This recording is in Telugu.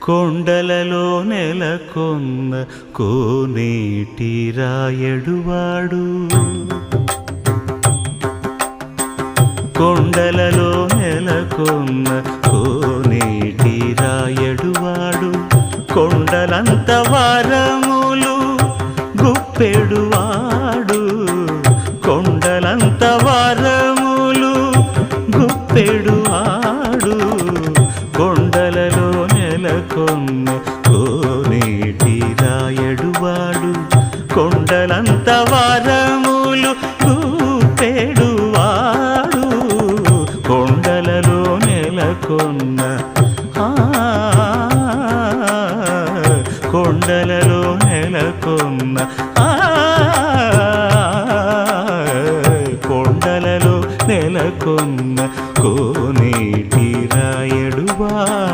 కొండలలో నెలకొన్న కోనేటి రాయడువాడు కొండలలో నెలకొన్న కోనేటి రాయడువాడు కొండలంత వారములు గుప్పెడువాడు కొండలంత వారములు గుప్పెడువాడు నెలకొన్న కోనేటి రాయడువాడు కొండలంత వారములు గుప్పెడువాడు కొండలలో నెలకొన్న కొండలలో నెలకొన్న కొండలలో నెలకొన్న కోనేటి రాయడువాడు